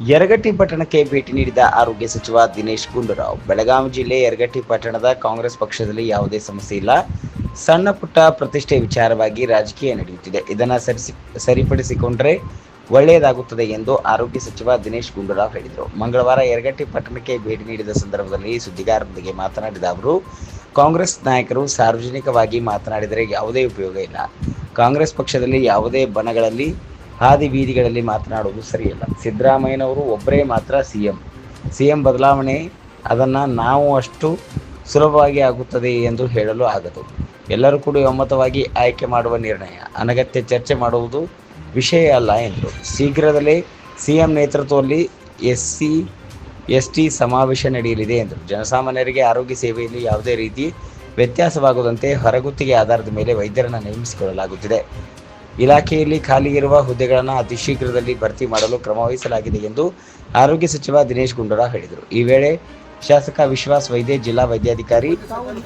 ಯರಗಟ್ಟಿ ಪಟ್ಟಣಕ್ಕೆ ಭೇಟಿ ನೀಡಿದ ಆರೋಗ್ಯ ಸಚಿವ ದಿನೇಶ್ ಗುಂಡೂರಾವ್, ಬೆಳಗಾವಿ ಜಿಲ್ಲೆ ಯರಗಟ್ಟಿ ಪಟ್ಟಣದ ಕಾಂಗ್ರೆಸ್ ಪಕ್ಷದಲ್ಲಿ ಯಾವುದೇ ಸಮಸ್ಯೆ ಇಲ್ಲ. ಸಣ್ಣ ಪುಟ್ಟ ಪ್ರತಿಷ್ಠೆ ವಿಚಾರವಾಗಿ ರಾಜಕೀಯ ನಡೆಯುತ್ತಿದೆ. ಇದನ್ನು ಸರಿಸಿ, ಸರಿಪಡಿಸಿಕೊಂಡ್ರೆ ಒಳ್ಳೆಯದಾಗುತ್ತದೆ ಎಂದು ಆರೋಗ್ಯ ಸಚಿವ ದಿನೇಶ್ ಗುಂಡೂರಾವ್ ಹೇಳಿದರು. ಮಂಗಳವಾರ ಯರಗಟ್ಟಿ ಪಟ್ಟಣಕ್ಕೆ ಭೇಟಿ ನೀಡಿದ ಸಂದರ್ಭದಲ್ಲಿ ಸುದ್ದಿಗಾರರೊಂದಿಗೆ ಮಾತನಾಡಿದ ಅವರು, ಕಾಂಗ್ರೆಸ್ ನಾಯಕರು ಸಾರ್ವಜನಿಕವಾಗಿ ಮಾತನಾಡಿದರೆ ಯಾವುದೇ ಉಪಯೋಗ ಇಲ್ಲ. ಕಾಂಗ್ರೆಸ್ ಪಕ್ಷದಲ್ಲಿ ಯಾವುದೇ ಬಣಗಳಲ್ಲಿ ಹಾದಿ ಬೀದಿಗಳಲ್ಲಿ ಮಾತನಾಡುವುದು ಸರಿಯಲ್ಲ. ಸಿದ್ದರಾಮಯ್ಯನವರು ಒಬ್ಬರೇ ಮಾತ್ರ ಸಿ ಎಂ ಸಿ ಎಂ ಬದಲಾವಣೆ, ಅದನ್ನು ನಾವು ಅಷ್ಟು ಸುಲಭವಾಗಿ ಆಗುತ್ತದೆ ಎಂದು ಹೇಳಲು ಆಗದು. ಎಲ್ಲರೂ ಕೂಡ ಒಮ್ಮತವಾಗಿ ಆಯ್ಕೆ ಮಾಡುವ ನಿರ್ಣಯ. ಅನಗತ್ಯ ಚರ್ಚೆ ಮಾಡುವುದು ವಿಷಯ ಅಲ್ಲ ಎಂದರು. ಶೀಘ್ರದಲ್ಲೇ ಸಿ ಎಂ ನೇತೃತ್ವದಲ್ಲಿ ಎಸ್ ಸಿ ಎಸ್ ಟಿ ಸಮಾವೇಶ ನಡೆಯಲಿದೆ ಎಂದರು. ಜನಸಾಮಾನ್ಯರಿಗೆ ಆರೋಗ್ಯ ಸೇವೆಯಲ್ಲಿ ಯಾವುದೇ ರೀತಿ ವ್ಯತ್ಯಾಸವಾಗದಂತೆ ಹೊರಗುತ್ತಿಗೆ ಆಧಾರದ ಮೇಲೆ ವೈದ್ಯರನ್ನು ನೇಮಿಸಿಕೊಳ್ಳಲಾಗುತ್ತಿದೆ. ಇಲಾಖೆಯಲ್ಲಿ ಖಾಲಿ ಇರುವ ಹುದ್ದೆಗಳನ್ನು ಅತಿ ಶೀಘ್ರದಲ್ಲಿ ಭರ್ತಿ ಮಾಡಲು ಕ್ರಮ ವಹಿಸಲಾಗಿದೆ ಎಂದು ಆರೋಗ್ಯ ಸಚಿವ ದಿನೇಶ್ ಗುಂಡೂರಾವ್ ಹೇಳಿದರು. ಈ ವೇಳೆ ಶಾಸಕ ವಿಶ್ವಾಸ್ ವೈದ್ಯ, ಜಿಲ್ಲಾ ವೈದ್ಯಾಧಿಕಾರಿ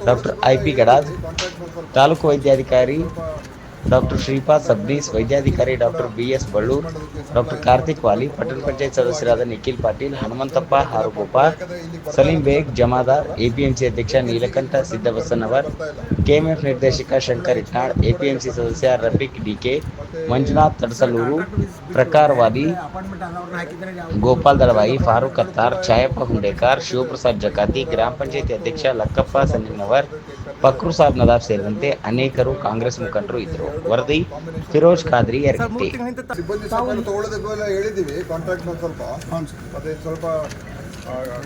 doctor I P Gadad taluk ವೈದ್ಯಾಧಿಕಾರಿ ಡಾಕ್ಟರ್ ಶ್ರೀಪಾದ್ ಸಬ್ನೀಸ್, ವೈದ್ಯಾಧಿಕಾರಿ doctor B S Ballur doctor Karthik Wali ಪಟ್ಟಣ ಪಂಚಾಯತ್ ಸದಸ್ಯರಾದ ನಿಖಿಲ್ ಪಾಟೀಲ್, ಹನುಮಂತಪ್ಪ ಹಾರುಗೋಪ ಸಲೀಂ ಬೇಗ್, ಜಮಾದಾರ್, ಎಪಿಎಂಸಿ ಅಧ್ಯಕ್ಷ ನೀಲಕಂಠ ಸಿದ್ದಬಸನವರ್, ಕೆಎಂಎಫ್ ನಿರ್ದೇಶಕ ಶಂಕರ್ ಇಟ್ನಾಳ್, ಎಪಿಎಂಸಿ ಸದಸ್ಯ ರಫೀಕ್ ಡಿಕೆ, ಮಂಜುನಾಥ್ ತಡಸಲೂರು ಪ್ರಕಾರ್ ವಾದಿ ಗೋಪಾಲ್ ದಳವಾಯಿ, ಫಾರೂಕ್ ಅತ್ತಾರ್, ಛಾಯಪ್ಪ ಹುಂಡೇಕಾರ್, ಶಿವಪ್ರಸಾದ್ ಜಕಾತಿ, ಗ್ರಾಮ ಪಂಚಾಯತಿ ಅಧ್ಯಕ್ಷ ಲಕ್ಕಪ್ಪ ಸನ್ನಿನವರ್ ಫಕ್ರು ಸಾಬ್ ನದಾಬ್ ಸೇರಿದಂತೆ ಅನೇಕರು ಕಾಂಗ್ರೆಸ್ ಮುಖಂಡರು ಇದ್ದರು. ವರದಿ ಫಿರೋಜ್ ಖಾದ್ರಿ ಯರಗಟ್ಟಿ ಸಿಬ್ಬಂದಿ ಹೇಳಿದ್ದೀವಿ. ಕಾಂಟ್ರಾಕ್ಟ್ ಮೇಲೆ ಸ್ವಲ್ಪ ಮತ್ತೆ ಸ್ವಲ್ಪ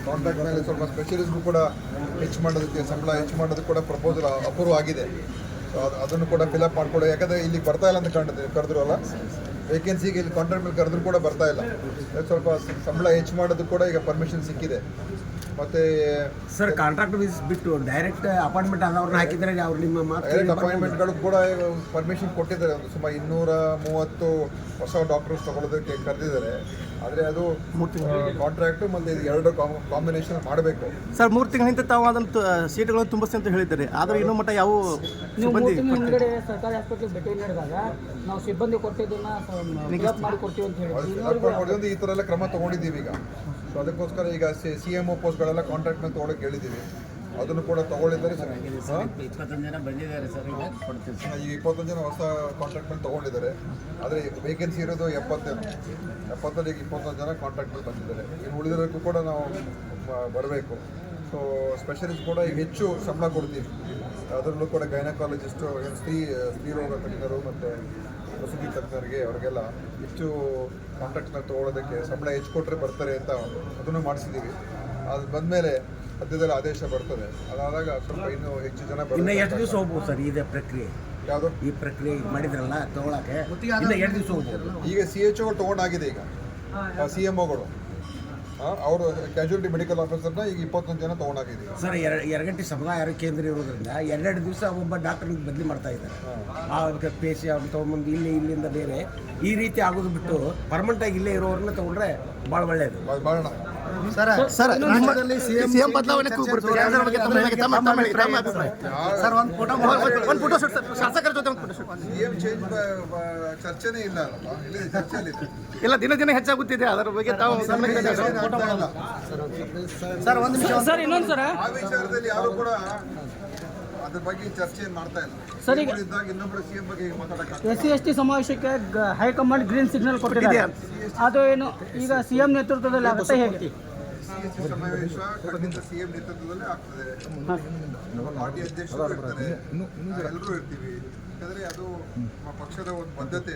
ಕಾಂಟ್ರಾಕ್ಟ್ ಮೇಲೆ ಸ್ವಲ್ಪ ಸ್ಪೆಷಲಿಸ್ಟ್ಗೂ ಕೂಡ ಹೆಚ್ಚು ಮಾಡೋದಕ್ಕೆ, ಸಂಬಳ ಹೆಚ್ಚು ಮಾಡೋದಕ್ಕೆ ಕೂಡ ಪ್ರಪೋಸಲ್ ಅಪ್ರೂವ್ ಆಗಿದೆ. ಅದು, ಅದನ್ನು ಕೂಡ ಫಿಲಪ್ ಮಾಡ್ಕೊಳ್ಳಿ ಯಾಕಂದರೆ ಇಲ್ಲಿ ಬರ್ತಾ ಇಲ್ಲ ಅಂತ ಕಾಣ್ತದೆ, ಕರೆದ್ರು ಅಲ್ಲ. ವೇಕೆನ್ಸಿಗೆ ಇಲ್ಲಿ ಕಾಂಟ್ರಾಕ್ಟ್ ಮೇಲೆ ಕರೆದ್ರು ಕೂಡ ಬರ್ತಾ ಇಲ್ಲ. ಸ್ವಲ್ಪ ಸಂಬಳ ಹೆಚ್ಚು ಮಾಡೋದು ಕೂಡ ಈಗ ಪರ್ಮಿಷನ್ ಸಿಕ್ಕಿದೆ. ಮತ್ತು ಸರ್ ಕಾಂಟ್ರಾಕ್ಟ್ ಬೇಸ್ ಬಿಟ್ಟು ಡೈರೆಕ್ಟ್ ಅಪಾಯಿಂಟ್ಮೆಂಟ್ ಆದವ್ರನ್ನ ಹಾಕಿದ್ರೆ ಅವ್ರು ನಿಮ್ಮ ಮಾತು ಡೈರೆಕ್ಟ್ ಅಪಾಯಿಂಟ್ಮೆಂಟ್ಗಳು ಕೂಡ ಪರ್ಮಿಷನ್ ಕೊಟ್ಟಿದ್ದಾರೆ. ಒಂದು ಸುಮಾರು ಇನ್ನೂರ ಮೂವತ್ತು ಹೊಸ ಡಾಕ್ಟರ್ಸ್ ತಗೊಳ್ಳೋದಕ್ಕೆ ಕರೆದಿದ್ದಾರೆ. ಆದರೆ ಅದು ಕಾಂಟ್ರಾಕ್ಟು ಮತ್ತು ಇದು ಎರಡು ಕಾಂಬಿನೇಷನ್ ಮಾಡಬೇಕು. ಸರ್ ಮೂರು ತಿಂಗಳಿಂದ ತಾವು ಅದನ್ನು ಸೀಟ್ಗಳನ್ನು ತುಂಬಿಸಿ ಅಂತ ಹೇಳಿದ್ದಾರೆ. ಆದರೆ ಇನ್ನೂ ಮಟ್ಟ ಯಾವ ನೀವು ಮೂರು ಸಿಬ್ಬಂದಿ ತಿಂಗಳ ಹಿಂದ್ಗಡೆ ಸರ್ಕಾರಿ ಆಸ್ಪತ್ರೆಗೆ ಭೇಟಿ ನೀಡಿದಾಗ ನಾವು ಸಿಬ್ಬಂದಿ ಕೊಟ್ಟಿದ್ದನ್ನ ಫಿಲಪ್ ಮಾಡಿ ಕೊಡ್ತೀವಿ ಅಂತ ಹೇಳಿ ಈ ಥರ ಎಲ್ಲ ಕ್ರಮ ತಗೊಂಡಿದ್ದೀವಿ ಈಗ. ಸೊ ಅದಕ್ಕೋಸ್ಕರ ಈಗ ಸಿ ಎಂ ಒ ಪೋಸ್ಟ್ಗಳೆಲ್ಲ ಕಾಂಟ್ರಾಕ್ಟ್ ಮೇಲೆ ತೊಗೊಳಕ್ಕೆ ಹೇಳಿದ್ದೀವಿ. ಅದನ್ನು ಕೂಡ ತಗೊಂಡಿದ್ದಾರೆ ಸರ್? ಇಪ್ಪತ್ತೊಂದು ಜನ ಬಂದಿದ್ದಾರೆ ಸರ್ ಈಗ ಇಪ್ಪತ್ತೊಂದು ಜನ ಹೊಸ ಕಾಂಟ್ರಾಕ್ಟ್ ಮೇಲೆ ತೊಗೊಂಡಿದ್ದಾರೆ ಆದರೆ ವೇಕೆನ್ಸಿ ಇರೋದು ಎಪ್ಪತ್ತೇನು ಎಪ್ಪತ್ತಲ್ಲಿ ಈಗ ಇಪ್ಪತ್ತೊಂದು ಜನ ಕಾಂಟ್ರಾಕ್ಟ್ ಮೇಲೆ ಬಂದಿದ್ದಾರೆ. ಇನ್ನು ಉಳಿದಿರೋಕ್ಕೂ ಕೂಡ ನಾವು ಬರಬೇಕು. ಸೊ ಸ್ಪೆಷಲಿಸ್ಟ್ ಕೂಡ ಈಗ ಹೆಚ್ಚು ಸಂಬಳ ಕೊಡ್ತೀವಿ. ಅದರಲ್ಲೂ ಕೂಡ ಗೈನಕಾಲಜಿಸ್ಟು ಸ್ತ್ರೀ ಸ್ತ್ರೀ ರೋಗ ತಜ್ಞರು ಮತ್ತು ಪ್ರಸೂತಿ ತಜ್ಞರಿಗೆ ಅವ್ರಿಗೆಲ್ಲ ಹೆಚ್ಚು ಕಾಂಟ್ರಾಕ್ಟ್ ಮೇಲೆ ತೊಗೊಳೋದಕ್ಕೆ ಸಂಬಳ ಹೆಚ್ಚು ಕೊಟ್ಟರೆ ಬರ್ತಾರೆ ಅಂತ ಅದನ್ನು ಮಾಡಿಸಿದ್ದೀವಿ. ಅದು ಬಂದಮೇಲೆ ಸದ್ಯದಲ್ಲಿ ಆದೇಶ ಬರ್ತದೆ. ಅದಾದಾಗ ಸ್ವಲ್ಪ ಇನ್ನೂ ಹೆಚ್ಚು ಜನ ಇನ್ನು ಎಷ್ಟು ದಿವಸ ಹೋಗ್ಬೋದು ಸರ್ ಇದೆ ಪ್ರಕ್ರಿಯೆ. ಯಾವುದು? ಈ ಪ್ರಕ್ರಿಯೆ ಇದು ಮಾಡಿದ್ರಲ್ಲ ತಗೊಳಕ್ಕೆ ಇನ್ನು ಎರಡು ದಿವಸ ಹೋಗ್ಬೋದು. ಈಗ ಸಿ ಎಚ್ ಒ ತಗೊಂಡಾಗಿದೆ ಈಗ. ಸಿ ಎಂ ಒಗಳು ಅವರು ಕ್ಯಾಶುಯಾಲಿಟಿ ಮೆಡಿಕಲ್ ಆಫೀಸರ್ನ ಈಗ ಇಪ್ಪತ್ತೊಂದು ಜನ ತಗೊಂಡಾಗಿದೆ ಸರ್ ಎರಡು ಗಂಟೆ ಸಮುದಾಯ ಆರೋಗ್ಯ ಕೇಂದ್ರ ಇರೋದ್ರಿಂದ ಎರಡೆರಡು ದಿವಸ ಒಬ್ಬ ಡಾಕ್ಟರ್ ಬದಲಿ ಮಾಡ್ತಾ ಇದ್ದಾರೆ. ಆ ಪೇಸಿ ಅವ್ರು ತೊಗೊಂಬಂದು ಇಲ್ಲಿ ಇಲ್ಲಿಂದ ಬೇರೆ ಈ ರೀತಿ ಆಗೋದು ಬಿಟ್ಟು ಪರ್ಮನೆಂಟ್ ಆಗಿ ಇಲ್ಲೇ ಇರೋರನ್ನ ತಗೊಂಡ್ರೆ ಭಾಳ ಒಳ್ಳೆಯದು ಮಾಡೋಣ ಸರ್ ನಿಮ್ಮಲ್ಲಿ ಸಿಎಂ ಬದಲಾವಣೆ ಕೂಗ್ಬಿಡ್ತೀವಿ ಅದರ ಬಗ್ಗೆ ತಮ್ಮ ಬಗ್ಗೆ ತಮ್ಮ ತಮ್ಮ ತಮ್ಮ ಅಭಿಪ್ರಾಯ ಸರ್ ಒಂದು ಫೋಟೋ ಒಂದು ಫೋಟೋ ಶೂಟ್ ಸರ್. ಶಾಸಕರ ಜೊತೆ ಒಂದು ಫೋಟೋ ಶೂಟ್ ಸಿಎಂ ಚೇಂಜ್ ಚರ್ಚೆನೇ ಇಲ್ಲ ಇಲ್ಲಿ ದಿನ ದಿನ ಹೆಚ್ಚಾಗುತ್ತಿದೆ. ಅದರ ಬಗ್ಗೆ ತಾವು? ಸರ್ ಒಂದು ನಿಮಿಷ ಸರ್ ಇನ್ನೊಂದು ಸರ. ಆ ವಿಚಾರದಲ್ಲಿ ಯಾರು ಕೂಡ ಅದ್ರ ಬಗ್ಗೆ ಚರ್ಚೆ ಮಾಡ್ತಾ ಇಲ್ಲ. ಸರ್, ಈಗ- ಇದ್ದಾಗ ಇನ್ನೊಬ್ರು ಸಿ ಎಂ ಬಗ್ಗೆ ಮಾತಾಡಕ್ಕೆ ಎಸ್ ಸಿ ಎಸ್ ಟಿ ಸಮಾವೇಶಕ್ಕೆ ಗ- ಹೈಕಮಾಂಡ್ ಗ್ರೀನ್ ಸಿಗ್ನಲ್ ಕೊಟ್ಟಿದೆ ಅದು ಏನು ಈಗ ಸಿ ಎಂ ನೇತೃತ್ವದಲ್ಲಿ ಆಗುತ್ತೆ ಹೇಗೆ ಸಿ ಎಸ್ ಸಿ ಸಮಾವೇಶ ಖಂಡಿತ ಸಿ ಎಂ ನೇತೃತ್ವದಲ್ಲೇ ಆಗ್ತದೆ. ನಮ್ಮ ಪಾರ್ಟಿ ಅಧ್ಯಕ್ಷರು ಇರ್ತಾರೆ. ಎಲ್ಲರೂ ಇರ್ತೀವಿ. ಯಾಕಂದ್ರೆ ಅದು ನಮ್ಮ ಪಕ್ಷದ ಒಂದು ಬದ್ಧತೆ.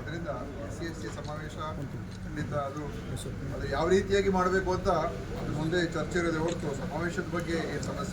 ಅದರಿಂದ ಸಿ ಎಸ್ ಸಿ ಸಮಾವೇಶ ಖಂಡಿತ ಅದು ಅದು ಯಾವ ರೀತಿಯಾಗಿ ಮಾಡಬೇಕು ಅಂತ ಅದು ಮುಂದೆ ಚರ್ಚೆ ಇರೋದೇ ಹೊರತು. ಸಮಾವೇಶದ ಬಗ್ಗೆ ಏನು ಸಮಸ್ಯೆ?